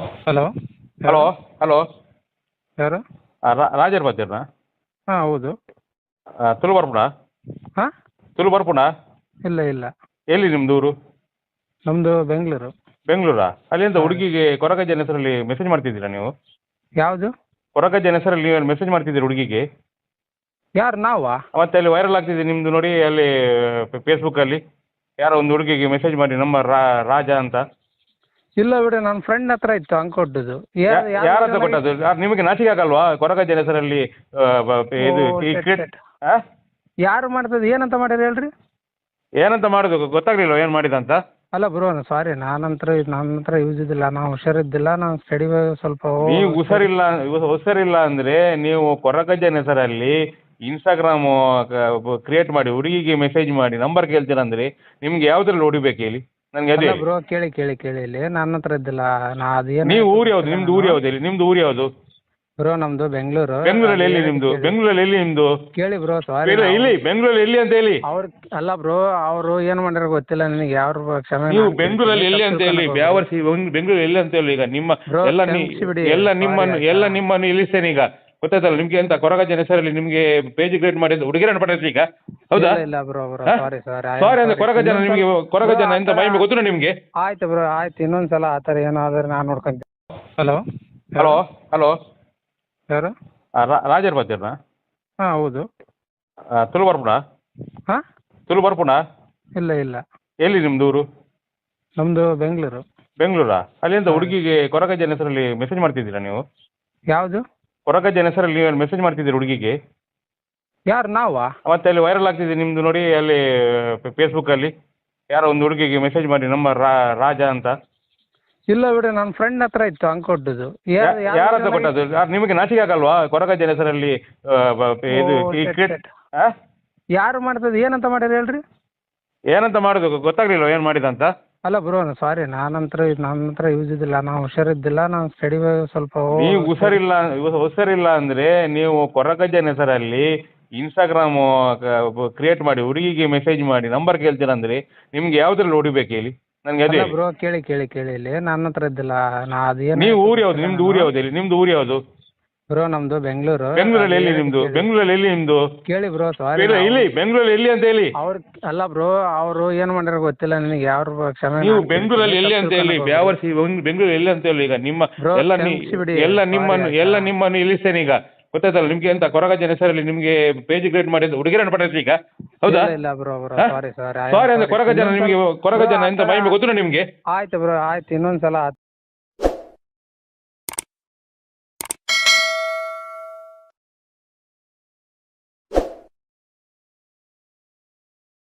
Hello? Hello? Hello? ಯಾರು? Roger ಬರ್ತೀರಾ ಹಾಂ ಹೌದು. ತುಳು ಬರ್ಪುಣ? ಹಾಂ? ತುಳು ಬರ್ಪುಣ? ಇಲ್ಲ ಇಲ್ಲ. ಎಲ್ಲಿ ನಿಮ್ದು ಊರು? ನಮ್ಮದು ಬೆಂಗಳೂರು. ಬೆಂಗಳೂರಾ? ಅಲ್ಲಿಂದ ಹುಡುಗಿಗೆ ಕೊರಗಜ್ಜನ ಹೆಸರಲ್ಲಿ ಮೆಸೇಜ್ ಮಾಡ್ತಿದ್ದೀರಾ ನೀವು? ಯಾವುದು? ಕೊರಗಜ್ಜನ ಹೆಸರಲ್ಲಿ ನೀವು ಮೆಸೇಜ್ ಮಾಡ್ತಿದ್ದೀರಿ ಹುಡುಗಿಗೆ? ಯಾರು ನಾವಾ? ಮತ್ತೆ ಅಲ್ಲಿ ವೈರಲ್ ಆಗ್ತಿದೆ ನಿಮ್ಮದು ನೋಡಿ ಅಲ್ಲಿ ಫೇಸ್ಬುಕ್ಕಲ್ಲಿ. ಯಾರೋ ಒಂದು ಹುಡುಗಿಗೆ ಮೆಸೇಜ್ ಮಾಡಿ ನಮ್ಮ ರಾಜ ಅಂತ. ಇಲ್ಲ ಬಿಡಿ ನನ್ನ ಫ್ರೆಂಡ್ ಹತ್ರ ಇತ್ತು ಹಂಗೆ ಕೊಟ್ಟದ್ದು. ಯಾರ ಹತ್ರ ಕೊಟ್ಟದ್ದು? ಯಾರು ನಿಮಗೆ ನಾಚಿಕೆ ಆಗಲ್ವಾ? ಕೊರಗಜ್ಜನ ಹೆಸರಲ್ಲಿ ಆ, ಬ- ಇದು ಓ, ಈ ಶಟ್, ಕ್ರಿಯೇಟ್ ಶಟ್. ಯಾರು ಮಾಡ್ತದ್ ಏನಂತ ಮಾಡ್ಯಾರ ಹೇಳ್ರಿ? ಏನಂತ ಮಾಡುದು? ಗೊತ್ತಾಗ್ಲಿಲ್ಲ ಏನು ಮಾಡಿದ ಅಂತ ಅಲ್ಲ ಬ್ರೋ ಸಾರಿ ನಾನಂತರ ನನ್ನ ಹತ್ರ ಯೂಸ್ ಇದ್ದಿಲ್ಲ ನಾನು ಹುಷಾರಿದ್ದಿಲ್ಲ ನಾನು ಸ್ಟಡಿ ಸ್ವಲ್ಪ ನೀವು ಹುಷಾರಿಲ್ಲ ಹುಷಾರಿಲ್ಲ ಅಂದ್ರೆ ನೀವು ಕೊರಗಜ್ಜನ ಹೆಸರಲ್ಲಿ ಇನ್ಸ್ಟಾಗ್ರಾಮ್ ಕ್ರಿಯೇಟ್ ಮಾಡಿ ಹುಡುಗಿಗೆ ಮೆಸೇಜ್ ಮಾಡಿ ನಂಬರ್ ಕೇಳ್ತೀರಾ ಅಂದ್ರೆ ನಿಮ್ಗೆ ಯಾವ್ದ್ರಲ್ಲಿ ಹೊಡಿಬೇಕು ಹೇಳಿ? ನನಗೆ ಅದೇ ಬ್ರೋ ಕೇಳಿ ಕೇಳಿ ಕೇಳಿ ಇಲ್ಲಿ. ನನ್ನ ಹತ್ರ ಇದ್ದಿಲ್ಲ. ನಾ ಅದೇನು ನೀವು ಊರು ಯಾವ್ದು? ನಿಮ್ದು ಊರು ಯಾವ್ದು ಹೇಳಿ ನಿಮ್ದು ಊರು ಯಾವ್ದು? ಬ್ರೋ ನಮ್ದು ಬೆಂಗಳೂರು. ಬೆಂಗಳೂರಲ್ಲಿ ಎಲ್ಲಿ ನಿಮ್ದು? ಬೆಂಗಳೂರಲ್ಲಿ ಎಲ್ಲಿ ನಿಮ್ದು? ಕೇಳಿ ಬ್ರೋ ಸಾರಿ ಇಲ್ಲ ಇಲ್ಲಿ ಬೆಂಗಳೂರಲ್ಲಿ ಎಲ್ಲಿ ಅಂತ ಹೇಳಿ. ಅವ್ರ ಅಲ್ಲ ಬ್ರೋ ಅವರು ಏನು ಮಾಡ್ಯಾರ ಗೊತ್ತಿಲ್ಲ ನನಗೆ. ಯಾರು ಕ್ಷಮೆ ನೀವು. ಬೆಂಗಳೂರಲ್ಲಿ ಎಲ್ಲಿ ಅಂತ ಹೇಳಿ. ಬ್ಯಾವರ್ಸಿ ಬೆಂಗಳೂರು ಎಲ್ಲಿ ಅಂತ ಹೇಳಿ ಈಗ ನಿಮ್ಮ Bro, ಎಲ್ಲ ನೀ ಕ್ಷಮಿಸಿಬಿಡಿ. ಎಲ್ಲ ನಿಮ್ಮನ್ನು ಎಲ್ಲ ನಿಮ್ಮನ್ನು ಇಳಿಸ್ತೇನೆ ಈಗ. ಗೊತ್ತಾಯ್ತಲ್ಲ ನಿಮ್ಗೆ ಎಂತ ಕೊರಗಜ್ಜನ ಹೆಸರಲ್ಲಿ ನಿಮ್ಗೆ ಪೇಜ್ ಕ್ರಿಯೇಟ್ ಮಾಡಿ ಹುಡುಗಿರ ಪಡೆದ್ರಿ ಈಗ? ಹೌದಾ? ಇಲ್ಲ, ಇಲ್ಲ ಬ್ರೋ ಬ್ರೋ ಹಾ? ಸಾರಿ ಸಾರಿ ಸಾರಿ ಅಂದ್ರೆ ಕೊರಗಜ್ಜನ ನಿಮಗೆ ಕೊರಗಜ್ಜನ ಎಂತ ಮಹಿಮೆ ಗೊತ್ತು ನಿಮ್ಗೆ? ಆಯ್ತು ಬ್ರೋ ಆಯ್ತು ಇನ್ನೊಂದ್ಸಲ ಆ ಥರ ಏನಾದ್ರೆ ನಾನು ನೋಡ್ಕೊಂತೀನಿ. ಹಲೋ ಹಲೋ ಹಲೋ ಯಾರು? ರಾಜರ್ ಬರ್ತೀರಾ ಹಾಂ ಹೌದು. ತುಳು ಬರ್ಪುಣ? ಹಾಂ? ತುಳು ಬರ್ಪುಣ? ಇಲ್ಲ ಇಲ್ಲ. ಎಲ್ಲಿ ನಿಮ್ದು ಊರು? ನಮ್ಮದು ಬೆಂಗಳೂರು. ಬೆಂಗಳೂರಾ? ಅಲ್ಲಿಂದ ಹುಡುಗಿಗೆ ಕೊರಗಜ್ಜನ ಹೆಸರಲ್ಲಿ ಮೆಸೇಜ್ ಮಾಡ್ತಿದ್ದೀರಾ ನೀವು? ಯಾವುದು? ಕೊರಗಜ್ಜನ ಹೆಸರಲ್ಲಿ ನೀವು ಮೆಸೇಜ್ ಮಾಡ್ತಿದ್ದೀರಿ ಹುಡುಗಿಗೆ? ಯಾರು ನಾವಾ? ಮತ್ತೆ ಅಲ್ಲಿ ವೈರಲ್ ಆಗ್ತಿದೆ ನಿಮ್ಮದು ನೋಡಿ ಅಲ್ಲಿ ಫೇಸ್ಬುಕ್ಕಲ್ಲಿ ಯಾರೋ ಒಂದು ಹುಡುಗಿಗೆ ಮೆಸೇಜ್ ಮಾಡಿ ನಮ್ಮ ರಾಜ ಅಂತ. ಇಲ್ಲ ಬಿಡಿ ನನ್ನ ಫ್ರೆಂಡ್ ಹತ್ರ ಇತ್ತು ಹಂಗೆ ಕೊಟ್ಟದ್ದು ಯಾರ ಹತ್ರ ಕೊಟ್ಟದ್ದು? ಯಾರು ನಿಮಗೆ ನಾಚಿಕೆ ಆಗಲ್ವಾ? ಕೊರಗಜ್ಜನ ಹೆಸರಲ್ಲಿ ಇದು? ಯಾರು ಮಾಡ್ತದೆ ಏನಂತ ಮಾಡ್ಯಾರ ಹೇಳ್ರಿ? ಏನಂತ ಮಾಡೋದು? ಗೊತ್ತಾಗ್ಲಿಲ್ಲ ಏನು ಮಾಡಿದ ಅಂತ ಅಲ್ಲ ಬ್ರೋ ಸಾರಿ ನಾನಂತರ ನನ್ನ ಹತ್ರ ಯೂಸ್ ಇದ್ದಿಲ್ಲ. ನಾನು ಹುಷಾರಿದ್ದಿಲ್ಲ. ನಾನು ಸ್ಟಡಿ ಸ್ವಲ್ಪ ನೀವು ಹುಷಾರಿಲ್ಲ ಹುಷಾರಿಲ್ಲ ಅಂದ್ರೆ ನೀವು ಕೊರಗಜ್ಜನ ಹೆಸರಲ್ಲಿ ಇನ್ಸ್ಟಾಗ್ರಾಮ್ ಕ್ರಿಯೇಟ್ ಮಾಡಿ ಹುಡುಗಿಗೆ ಮೆಸೇಜ್ ಮಾಡಿ ನಂಬರ್ ಕೇಳ್ತೀರಾ ಅಂದ್ರೆ ನಿಮ್ಗೆ ಯಾವ್ದ್ರಲ್ಲಿ ಹೊಡಿಬೇಕು ಹೇಳಿ? ನನಗೆ ಅದೇ ಬ್ರೋ ಕೇಳಿ ಕೇಳಿ ಕೇಳಿ ಇಲ್ಲಿ. ನನ್ನ ಹತ್ರ ಇದ್ದಿಲ್ಲ. ನಾ ಅದೇ ನೀವು ಊರು ಯಾವ್ದು? ನಿಮ್ದು ಊರು ಯಾವ್ದು ಹೇಳಿ? ನಿಮ್ದು ಊರು ಯಾವ್ದು? ಬ್ರೋ ನಮ್ದು ಬೆಂಗಳೂರು. ಬೆಂಗಳೂರಲ್ಲಿ ಎಲ್ಲಿ ನಿಮ್ದು? ಬೆಂಗಳೂರಲ್ಲಿ ಎಲ್ಲಿ ನಿಮ್ದು? ಕೇಳಿ ಬ್ರೋ ಸಾರಿ ಇಲ್ಲ ಇಲ್ಲಿ ಬೆಂಗಳೂರಲ್ಲಿ ಎಲ್ಲಿ ಅಂತ ಹೇಳಿ. ಅವ್ರ ಅಲ್ಲ ಬ್ರೋ ಅವರು ಏನು ಮಾಡ್ಯಾರ ಗೊತ್ತಿಲ್ಲ ನನಗೆ ಯಾರು ಕ್ಷಮೆ ನೀವು. ಬೆಂಗಳೂರಲ್ಲಿ ಎಲ್ಲಿ ಅಂತ ಹೇಳಿ ಯಾವ ಬೆಂಗಳೂರು ಎಲ್ಲಿ ಅಂತ ಹೇಳಿ ಈಗ ನಿಮ್ಮ Bro, ಎಲ್ಲ ನೀ- ಕ್ಷಮಿಸಿಬಿಡಿ. ಎಲ್ಲ ನಿಮ್ಮನ್ನು ಎಲ್ಲ ನಿಮ್ಮನ್ನು ಇಳಿಸ್ತೇನೆ ಈಗ. ಗೊತ್ತಾಯ್ತಲ್ಲ ನಿಮ್ಗೆ ಎಂತ ಕೊರಗಜ್ಜನ ಹೆಸರಲ್ಲಿ ನಿಮ್ಗೆ ಪೇಜ್ ಕ್ರಿಯೇಟ್ ಮಾಡಿ ಹುಡುಗಿರನ್ನು ಪಡೆದ್ರಿ ಈಗ? ಹೌದಾ? ಇಲ್ಲ, ಬ್ರೋ ಬ್ರೋ ಹಾ? ಸಾರಿ ಸಾರಿ ಸಾರಿ ಅಂದ್ರೆ ಕೊರಗಜ್ಜನ ನಿಮ್ಗೆ ಕೊರಗಜ್ಜನ ಎಂತ ಮಹಿಮೆ ಗೊತ್ತು ನಿಮ್ಗೆ? ಆಯ್ತು ಬ್ರೋ ಆಯ್ತು ಇನ್ನೊಂದ್ಸಲ